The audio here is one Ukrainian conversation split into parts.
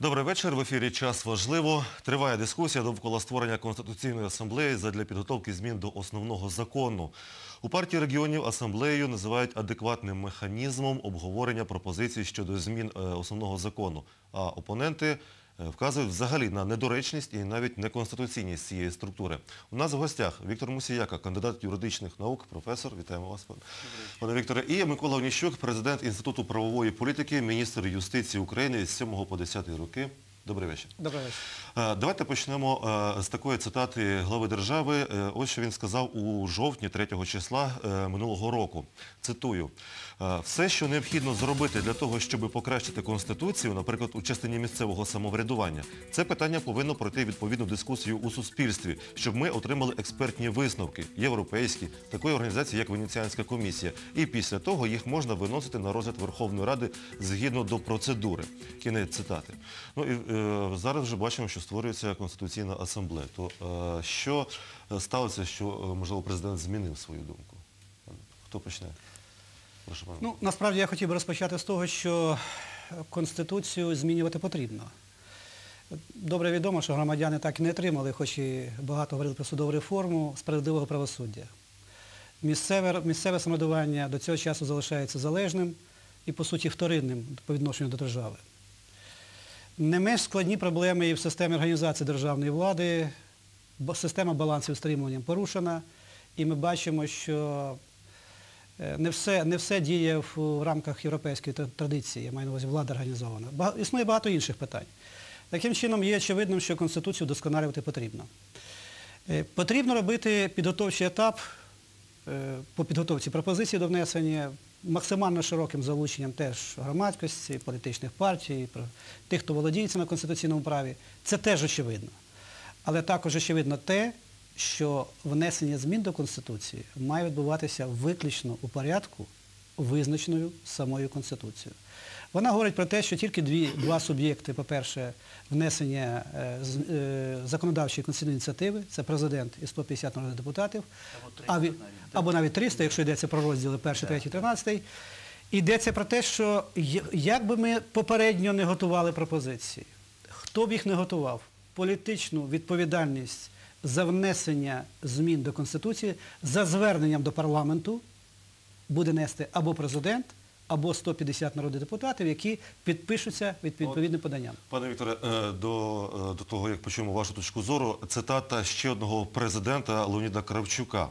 Добрий вечір. В ефірі «Час важливо». Триває дискусія довкола створення Конституційної асамблеї задля підготовки змін до основного закону. У партії регіонів асамблею називають адекватним механізмом обговорення пропозицій щодо змін е, основного закону. А опоненти вказують взагалі на недоречність і навіть неконституційність цієї структури. У нас в гостях Віктор Мусіяка, кандидат юридичних наук, професор. Вітаємо вас, пане- пане Вікторе. І Микола Оніщук, президент Інституту правової політики, міністр юстиції України з 7 по 10 роки. Добрий вечір. Добрий вечір. Е, Давайте почнемо е, з такої цитати глави держави. Е, Ось що він сказав у жовтні 3 числа минулого року. Цитую. «Е, Все, що необхідно зробити для того, щоб покращити Конституцію, наприклад, у частині місцевого самоврядування, це питання повинно пройти відповідну дискусію у суспільстві, щоб ми отримали експертні висновки, європейські, такої організації, як Венеціанська комісія. І після того їх можна виносити на розгляд Верховної Ради згідно до процедури. Кінець цитати. Ну і зараз вже бачимо, що створюється Конституційна асамблея. То е, що е, сталося, що, е, можливо, президент змінив свою думку? Хто почне? Ну, насправді я хотів би розпочати з того, що Конституцію змінювати потрібно. Добре відомо, що громадяни так і не отримали, хоч і багато говорили про судову реформу, справедливого правосуддя. Місцеве, місцеве самоврядування до цього часу залишається залежним і, по суті, вторинним по відношенню до держави. Не менш складні проблеми і в системі організації державної влади, система балансів стримуванням порушена, і ми бачимо, що Е, не все, не все діє в, рамках європейської традиції, я маю на увазі влада організована. Існує багато інших питань. Таким чином є очевидним, що Конституцію вдосконалювати потрібно. Е, Потрібно робити підготовчий етап е, по підготовці пропозицій до внесення максимально широким залученням теж громадськості, політичних партій, тих, хто володіється на конституційному праві. Це теж очевидно. Але також очевидно те, що внесення змін до Конституції має відбуватися виключно у порядку, визначеною самою Конституцією. Вона говорить про те, що тільки дві, два суб'єкти, по-перше, внесення е, е, законодавчої конституційної ініціативи, це президент і 150 народних депутатів, Або 300 а навіть, або навіть 300, якщо йдеться про розділи 1, 3, 13. Йдеться про те, що як би ми попередньо не готували пропозиції, хто б їх не готував, політичну відповідальність за внесення змін до Конституції за зверненням до парламенту буде нести або президент, або 150 народних депутатів, які підпишуться від відповідним поданням. Пане Вікторе, е, до, е, до того, як почуємо вашу точку зору, цитата ще одного президента Леоніда Кравчука.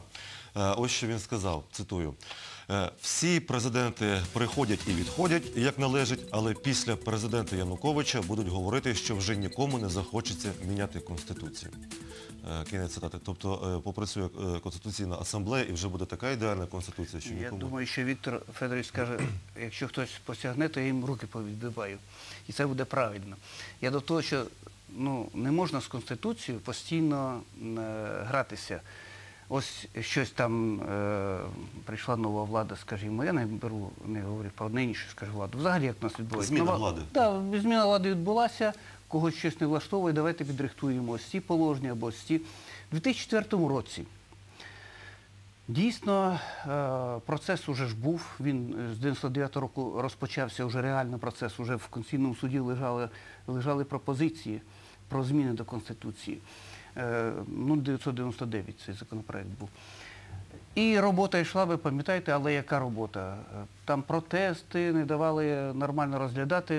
Е, Ось що він сказав, цитую. «Е, Всі президенти приходять і відходять, як належить, але після президента Януковича будуть говорити, що вже нікому не захочеться міняти Конституцію. Е, Кінець цитати. Тобто е, попрацює Конституційна асамблея і вже буде така ідеальна Конституція, що Я думаю, що Віктор Федорович скаже, якщо хтось посягне, то я їм руки повідбиваю. І це буде правильно. Я до того, що ну, не можна з Конституцією постійно гратися. Ось щось там е, прийшла нова влада, скажімо, я не беру, не говорю про нинішню, скажу, владу. Взагалі як в нас відбувається. Зміна Нова- влади. Так, зміна влади відбулася, когось щось не влаштовує, давайте підрихтуємо ось ці положення або ось ці. У 2004 році Дійсно, е, процес уже ж був. Він е, з 99-го року розпочався вже реально процес. Уже в Конституційному суді лежали, лежали пропозиції про зміни до Конституції. Е, Ну, 999 цей законопроект був. І робота йшла, ви пам'ятаєте, але яка робота? Там протести не давали нормально розглядати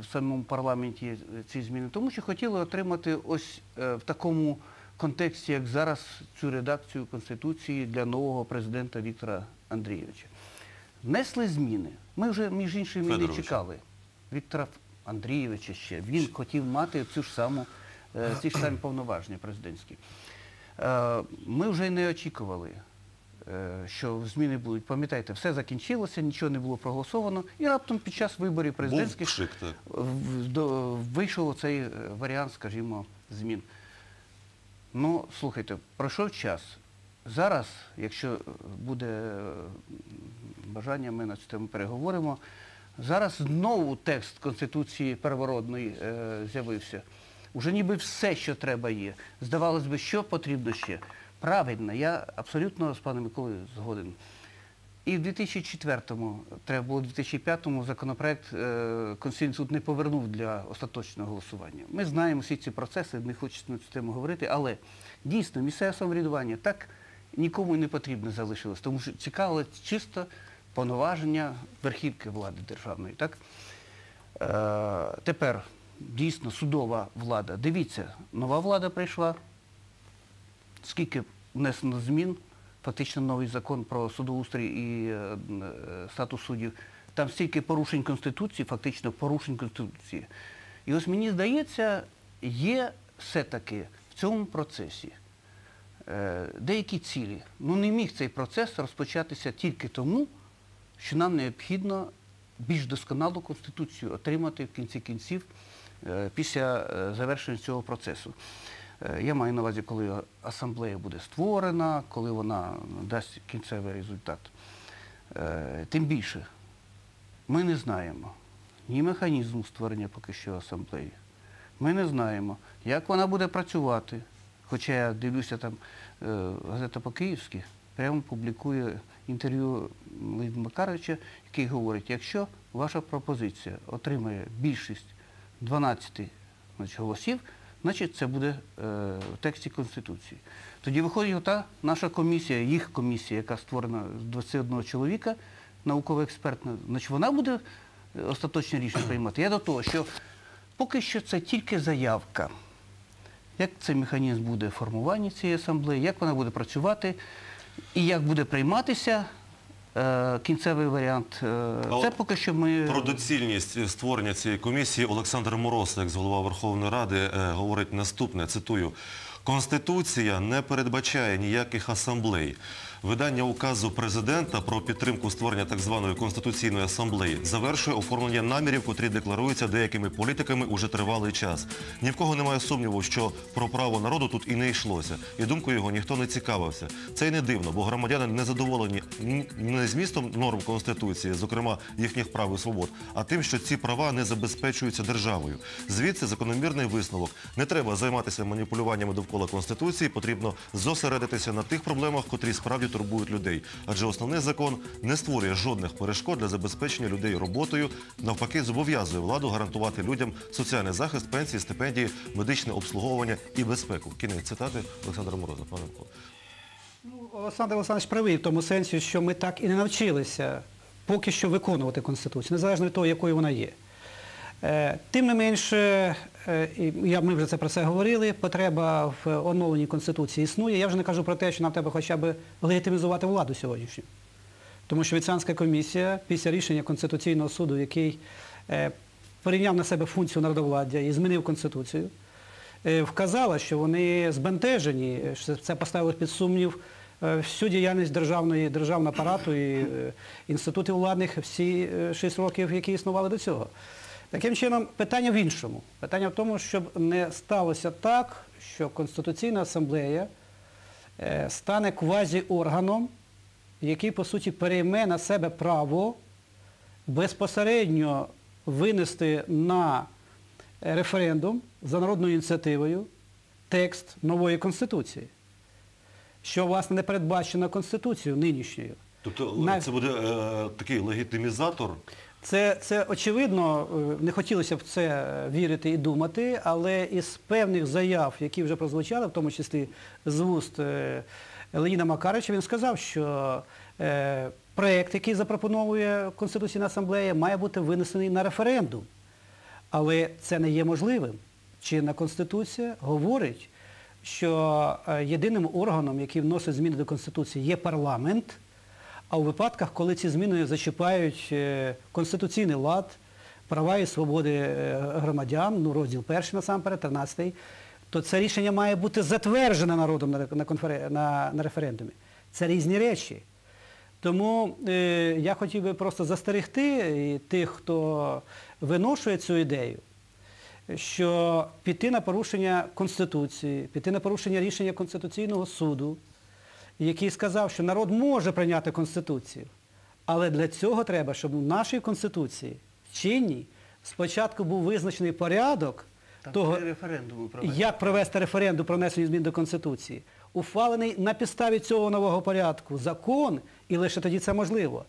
в самому парламенті ці зміни, тому що хотіли отримати ось е, в такому контексті, як зараз, цю редакцію Конституції для нового президента Віктора Андрійовича. Внесли зміни. Ми вже, між іншим, і не чекали. Віктора Андрійовича ще. Він хотів мати цю ж саму, ці ж самі повноваження президентські. Е, Ми вже й не очікували, е, що зміни будуть. Пам'ятаєте, все закінчилося, нічого не було проголосовано, і раптом під час виборів президентських пшик, вийшов оцей е, варіант, скажімо, змін. Ну, слухайте, пройшов час. Зараз, якщо буде е, бажання, ми на цю тему переговоримо. Зараз знову текст Конституції переворотної е, з'явився. Уже ніби все, що треба є. Здавалось би, що потрібно ще. Правильно, я абсолютно з паном Миколою згоден. І в 2004-му, треба було в 2005-му законопроект е, Конституційний суд не повернув для остаточного голосування. Ми знаємо всі ці процеси, не хочеться на цю тему говорити, але дійсно місцеве самоврядування так нікому і не потрібно залишилось, тому що цікавило чисто повноваження верхівки влади державної. Е, тепер дійсно судова влада. Дивіться, нова влада прийшла, скільки внесено змін, фактично новий закон про судоустрій і е, е, статус суддів, там стільки порушень Конституції, фактично порушень Конституції. І ось мені здається, є все-таки в цьому процесі е, деякі цілі. Ну не міг цей процес розпочатися тільки тому, що нам необхідно більш досконалу Конституцію отримати в кінці кінців після е, завершення цього процесу. Е, Я маю на увазі, коли асамблея буде створена, коли вона дасть кінцевий результат. Е, Тим більше, ми не знаємо ні механізму створення поки що асамблеї. Ми не знаємо, як вона буде працювати. Хоча я дивлюся там е, газета по-київськи, прямо публікує інтерв'ю Леоніда Макаровича, який говорить, якщо ваша пропозиція отримає більшість 12 значить, голосів, значить це буде е, в тексті Конституції. Тоді виходить ота наша комісія, їх комісія, яка створена з 21 чоловіка, науково-експертна, значить вона буде е, остаточне рішення приймати. Я до того, що поки що це тільки заявка. Як цей механізм буде формування цієї асамблеї, як вона буде працювати і як буде прийматися кінцевий варіант, е, це поки що ми... Про доцільність створення цієї комісії Олександр Мороз, як голова Верховної Ради, е, говорить наступне, цитую. Конституція не передбачає ніяких асамблей. Видання указу президента про підтримку створення так званої Конституційної асамблеї завершує оформлення намірів, котрі декларуються деякими політиками уже тривалий час. Ні в кого немає сумніву, що про право народу тут і не йшлося. І думкою його ніхто не цікавився. Це й не дивно, бо громадяни не задоволені не змістом норм Конституції, зокрема їхніх прав і свобод, а тим, що ці права не забезпечуються державою. Звідси закономірний висновок. Не треба займатися маніпулюваннями довкола Конституції, потрібно зосередитися на тих проблемах, котрі справді турбують людей. Адже основний закон не створює жодних перешкод для забезпечення людей роботою, навпаки, зобов'язує владу гарантувати людям соціальний захист, пенсії, стипендії, медичне обслуговування і безпеку. Кінець цитати Олександра Мороза. Пане Микола. Ну, Олександр Олександрович правий в тому сенсі, що ми так і не навчилися поки що виконувати Конституцію, незалежно від того, якою вона є. Е, Тим не менше, ми вже це про це говорили, потреба в оновленні Конституції існує. Я вже не кажу про те, що нам треба хоча б легітимізувати владу сьогоднішню. Тому що Венеціанська комісія після рішення Конституційного суду, який е, прийняв на себе функцію народовладдя і змінив Конституцію, е, вказала, що вони збентежені, що це поставило під сумнів е, всю діяльність державної, державного апарату і е, інститутів владних всі е, шість років, які існували до цього. Таким чином, питання в іншому. Питання в тому, щоб не сталося так, що Конституційна асамблея е, стане квазі-органом, який, по суті, перейме на себе право безпосередньо винести на референдум за народною ініціативою текст нової Конституції, що, власне, не передбачено Конституцією нинішньою. Тобто Нав- це буде е, такий легітимізатор. Це, це очевидно, е, не хотілося б в це вірити і думати, але із певних заяв, які вже прозвучали, в тому числі з вуст е, Леоніда Макарича, він сказав, що е, проєкт, який запропонує Конституційна асамблея, має бути винесений на референдум. Але це не є можливим. Чинна Конституція говорить, що е, єдиним органом, який вносить зміни до Конституції, є парламент, а у випадках, коли ці зміни зачіпають е, конституційний лад, права і свободи е, громадян, ну розділ перший насамперед, 13, то це рішення має бути затверджене народом на, конферен- на, на референдумі. Це різні речі. Тому е, я хотів би просто застерегти тих, хто виношує цю ідею, що піти на порушення Конституції, піти на порушення рішення Конституційного суду, який сказав, що народ може прийняти Конституцію, але для цього треба, щоб у нашій Конституції, чинній, спочатку був визначений порядок Так, того, як провести референдум про внесення змін до Конституції. ухвалений на підставі цього нового порядку закон, і лише тоді це можливо.